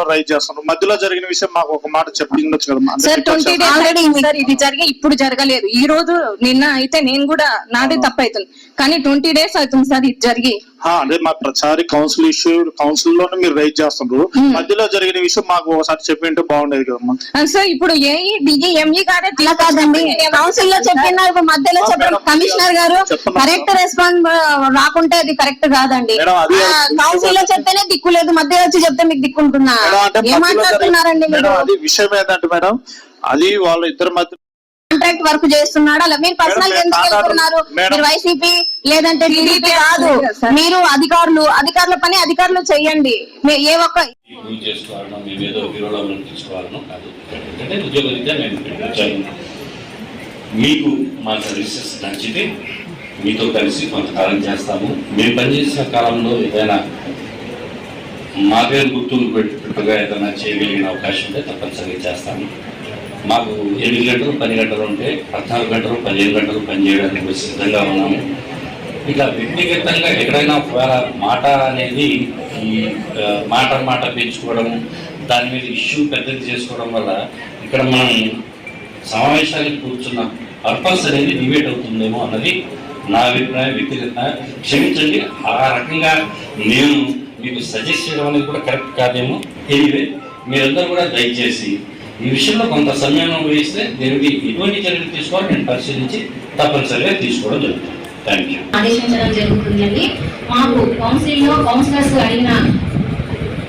లో రైజ్ చేస్తున్నారు. మధ్యలో జరిగిన విషయం మాకు ఒక మాట చెప్పి ఉండొచ్చు కదా sir twenty days already sir ఇది జరిగి ఇప్పుడు జరగలేదు. ఈ రోజు నిన్న అయితే నేను కూడా నాదే తప్పు అవుతుంది కానీ ట్వంటీ డేస్ అవుతుంది సార్ ఇది జరిగి. అంటే మా ప్రచారి కౌన్సిల్ ఇష్యూ కౌన్సిల్లోనే మీరు రైజ్ చేస్తున్నారు మధ్యలో జరిగిన విషయం మాకు ఒకసారి చెప్పి ఉంటే బాగుండేది కదమ్మా సార్ ఇప్పుడు ఏఈ డిఈ ఎంఈ గారే అలా కాదండి. కౌన్సిల్లో చెప్పినారు మధ్యలో చెప్పడం. కమిషనర్ గారు. కరెక్ట్ రెస్పాన్స్ రాకుంటే అది కరెక్ట్ కాదండి. కౌన్సిల్లో చెప్తేనే దిక్కు లేదు. మధ్యలో వచ్చి చెప్తే మీకు దిక్కుంటున్నా మేడం, అంటే ఏం మధ్యలో మాట్లాడుతున్నారండి జరిగిన- మీరు? మేడం, అది విషయం ఏంటంటే మేడం అది వాళ్ళ ఇద్దరి మధ్య కాంట్రాక్ట్ వర్క్ చేస్తున్నాడు? అలా మీరు పర్సనల్ ఎందుకు వెళ్తున్నారు? మేడం. మీరు వైసీపీ లేదంటే టీడీపీ కాదు. మీరు అధికారులు అధికారుల పని అధికారులు చెయ్యండి ఏ ఒక్క మీకు మా సర్వీసెస్ నచ్చితే మీతో కలిసి కొంతకాలం చేస్తాము. మేము పనిచేసిన కాలంలో ఏదైనా మా పేరు గుర్తులు పెట్టుగా ఏదైనా చేయగలిగిన అవకాశం ఉంటే తప్పనిసరిగా చేస్తాము. మాకు ఎనిమిది గంటలు పది గంటలు ఉంటే పద్నాలుగు గంటలు పదిహేను గంటలు పనిచేయడానికి సిద్ధంగా ఉన్నాము. ఇట్లా వ్యక్తిగతంగా ఎక్కడైనా ఒకవేళ మాట అనేది ఈ మాట మాట పెంచుకోవడం దాని మీద ఇష్యూ పెద్దది చేసుకోవడం వల్ల ఇక్కడ మనం సమావేశానికి కూర్చున్న పర్పస్ అనేది డిబేట్ అవుతుందేమో అన్నది నా అభిప్రాయం వ్యక్తిగత. క్షమించండి ఆ రకంగా నేను మీకు సజెస్ట్ చేయడం అనేది కూడా కరెక్ట్ కాదేమో. ఎనివే మీరందరూ కూడా దయచేసి ఈ విషయంలో కొంత సమయం వేస్తే దీనికి ఎటువంటి చర్యలు తీసుకోవాలో నేను పరిశీలించి తప్పనిసరిగా తీసుకోవడం జరుగుతుంది. థ్యాంక్ యూ ఆదేశించడం జరుగుతుందండి. మాకు కౌన్సిల్లో కౌన్సిలర్స్ అడిగిన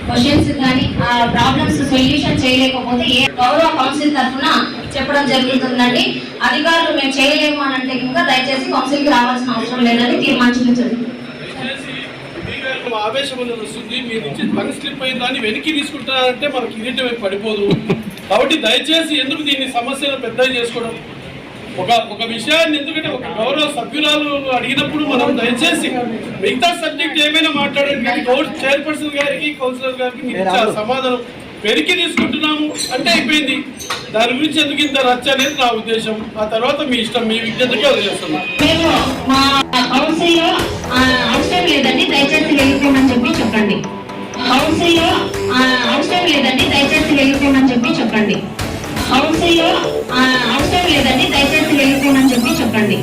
క్వశ్చన్స్ కానీ ఆ ప్రాబ్లమ్స్ సొల్యూషన్ చేయలేకపోతే ఏ గౌరవ కౌన్సిల్ తరఫున చెప్పడం జరుగుతుందండి. అధికారులు మేము చేయలేము అని అంటే కనుక దయచేసి కౌన్సిల్కి రావాల్సిన అవసరం లేదని తీర్మానించడం జరుగుతుంది. ఆవేశం వస్తుంది. మీరు ఇచ్చి పని స్లిప్ అయింది దాన్ని వెనక్కి తీసుకుంటున్నారంటే మనకి ఇదేంటి? వైపు పడిపోదు. కాబట్టి దయచేసి ఎందుకు దీన్ని సమస్యను పెద్దగా చేసుకోవడం? ఒక ఒక విషయాన్ని ఎందుకంటే ఒక గౌరవ సభ్యురాలు అడిగినప్పుడు మనం దయచేసి మిగతా సబ్జెక్ట్ ఏమైనా మాట్లాడండి. చైర్పర్సన్ గారికి కౌన్సిలర్ గారికి సమాధానం వెనక్కి తీసుకుంటున్నాము అంటే అయిపోయింది. దాని గురించి ఎందుకు ఇంత రచ్చ అనేది నా ఉద్దేశం. ఆ తర్వాత మీ ఇష్టం మీ విజ్ఞతకే ఆ, అవసరం లేదండి. దయచేసి వెళ్ళిపోమని చెప్పి చెప్పండి. అవసరం లేదండి దయచేసి వెళ్ళిపోమని చెప్పి చెప్పండి. కౌన్సిల్లో అవసరం లేదండి దయచేసి వెళ్ళిపోమని చెప్పి చెప్పండి.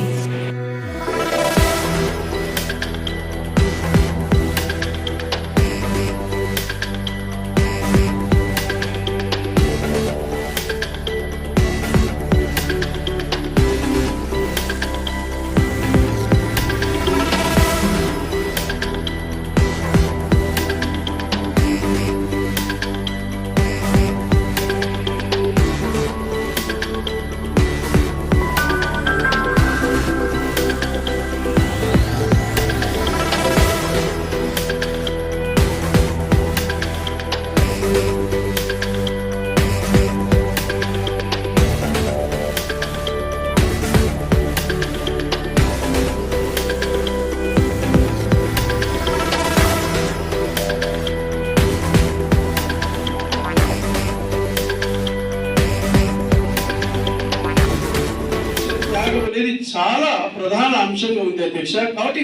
చాలా ప్రధాన అంశంగా ఉంది అధ్యక్ష. కాబట్టి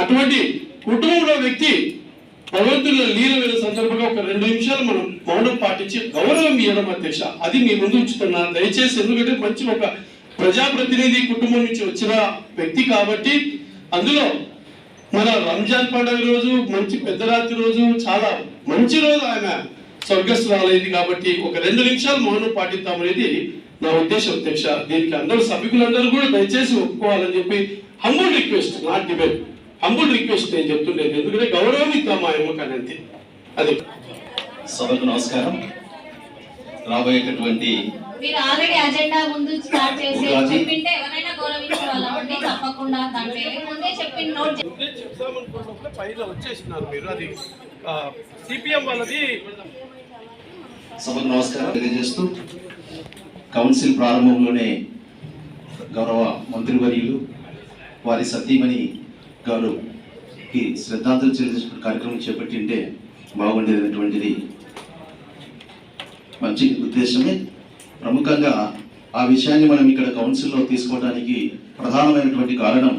అటువంటి కుటుంబంలో వ్యక్తి భగవంతుల్లో లీనమైన సందర్భంగా ఒక రెండు నిమిషాలు మనం మౌనం పాటించి గౌరవం ఇవ్వడం అధ్యక్ష. అది మీ ముందు ఉంచుతున్నాను దయచేసి ఎందుకంటే మంచి ఒక ప్రజాప్రతినిధి కుటుంబం నుంచి వచ్చిన వ్యక్తి కాబట్టి అందులో మన రంజాన్ పండుగ రోజు మంచి పెద్ద రాత్రి రోజు చాలా మంచి రోజు ఆయన స్వర్గస్థురాలైంది కాబట్టి ఒక రెండు నిమిషాలు మౌనం పాటిద్దామనేది నా ఉద్దేశం అధ్యక్ష. దీనికి అందరూ సభ్యులందరూ కూడా దయచేసి ఒప్పుకోవాలని చెప్పి humble request not debate humble request నేను చెప్తుండేది. ఎందుకంటే గౌరవం ఇద్దాం మా ఎమ్మకాన్ని అంతే. అది. సభకు నమస్కారం. రాబోయేటటువంటి మీరు ఆల్రెడీ అజెండా ముందు స్టార్ట్ చేసి. చెప్పింటే ఎవరైనా గౌరవించే వాళ్ళం ఉంటే తప్పకుండా దాంట్లో ముందే నోట్ పైన వచ్చేసినారు మీరు. అది సిపిఎం వాళ్ళది సభకు నమస్కారం తెలియజేస్తూ కౌన్సిల్ ప్రారంభంలోనే గౌరవ మంత్రివర్యులు వారి సతీమణి గారుకి శ్రద్ధాంజలి చెల్లించిన కార్యక్రమం చేపట్టింటే బాగుండేటటువంటిది. మంచి ఉద్దేశమే. ప్రముఖంగా ఆ విషయాన్ని మనం ఇక్కడ కౌన్సిల్లో తీసుకోవడానికి ప్రధానమైనటువంటి కారణం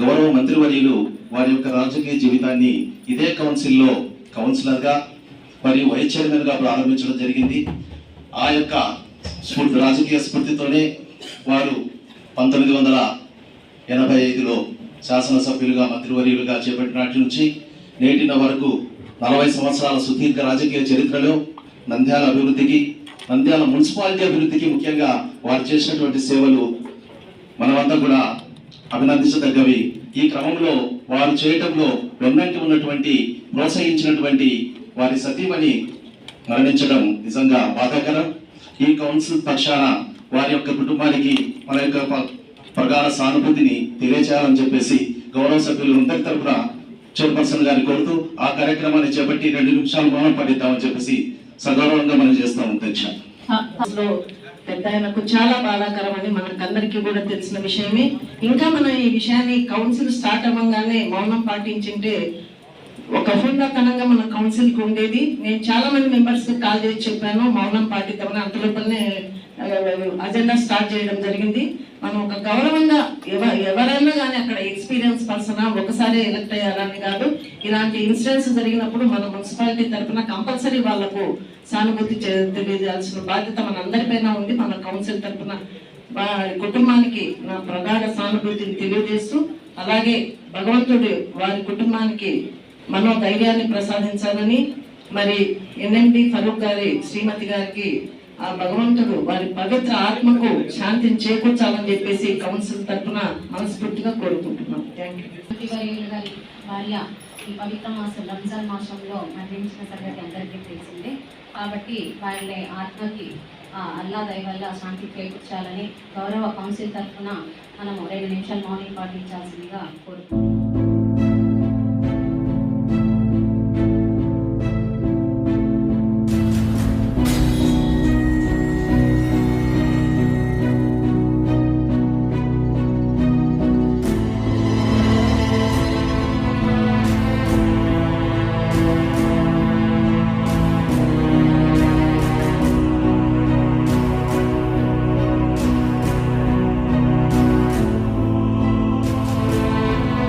గౌరవ మంత్రివర్యులు వారి యొక్క రాజకీయ జీవితాన్ని ఇదే కౌన్సిల్లో కౌన్సిలర్గా మరియు వైస్ ప్రారంభించడం జరిగింది. ఆ యొక్క స్ఫూర్తి రాజకీయ స్ఫూర్తితోనే వారు పంతొమ్మిది వందల ఎనభై ఐదులో శాసనసభ్యులుగా మంత్రివర్యులుగా చేపట్టినటి నుంచి నేటిన వరకు నలభై సంవత్సరాల సుదీర్ఘ రాజకీయ చరిత్రలో నంద్యాల అభివృద్ధికి నంద్యాల మున్సిపాలిటీ అభివృద్ధికి ముఖ్యంగా వారు చేసినటువంటి సేవలు మనమంతా కూడా అభినందించదగ్గవి. ఈ క్రమంలో వారు చేయటంలో వెన్నంటి ఉన్నటువంటి ప్రోత్సహించినటువంటి వారి సతీమణి మరణించడం నిజంగా బాధాకరం. ఈ కౌన్సిల్ పక్షాన వారి యొక్క కుటుంబానికి మన యొక్క ప్రగాఢ సానుభూతిని తెలియచేయాలని చెప్పేసి గౌరవ సభ్యులు అందరి తరపున చైర్పర్సన్ గారిని కోరుతూ ఆ కార్యక్రమాన్ని చేపట్టి రెండు నిమిషాలు మౌనం పట్టిద్దామని చెప్పేసి సగౌరవంగా మనం చేస్తాం అధ్యక్ష పెద్ద ఆయనకు చాలా బాధాకరం అని మనకందరికీ కూడా తెలిసిన విషయమే. ఇంకా మనం ఈ విషయాన్ని కౌన్సిల్ స్టార్ట్ అవ్వగానే మౌనం పాటించింటే ఒక హుందాతనంగా మన కౌన్సిల్కు ఉండేది. నేను చాలా మంది మెంబర్స్ కాల్ చేసి చెప్పాను. మౌనం పాటిద్దామని అంతలోపలనే అజెండా స్టార్ట్ చేయడం జరిగింది. మనం ఒక గౌరవంగా ఎవ ఎవరైనా కానీ అక్కడ ఎక్స్పీరియన్స్ పర్సన్ ఒకసారి ఎలక్ట్ అయ్యారని కాదు. ఇలాంటి ఇన్సిడెంట్స్ జరిగినప్పుడు మన మున్సిపాలిటీ తరఫున కంపల్సరీ వాళ్ళకు సానుభూతి తెలియజేయాల్సిన బాధ్యత మనందరిపైన ఉంది. మన కౌన్సిల్ తరఫున వారి కుటుంబానికి నా ప్రగాఢ సానుభూతిని తెలియజేస్తూ అలాగే భగవంతుడు వారి కుటుంబానికి మనోధైర్యాన్ని ప్రసాదించాలని మరి ఎన్ఎండి ఫరూక్ గారి శ్రీమతి గారికి ఆ భగవంతుడు వారి పవిత్ర ఆత్మకు శాంతిని చేకూర్చాలని చెప్పేసి కౌన్సిల్ తరఫున మనస్ఫూర్తిగా కోరుకుంటున్నాం. థ్యాంక్ యూ గారి భార్య ఈ పవిత్ర మాసం రంజాన్ మాసంలో మరణించిన సంగతి అందరికీ తెలిసిందే. కాబట్టి వాళ్ళ ఆత్మకి ఆ అల్లా వల్ల శాంతి చేకూర్చాలని గౌరవ కౌన్సిల్ తరఫున మనము రెండు నిమిషాలు మౌనం పాటించాల్సిందిగా కోరుకుంటున్నాం.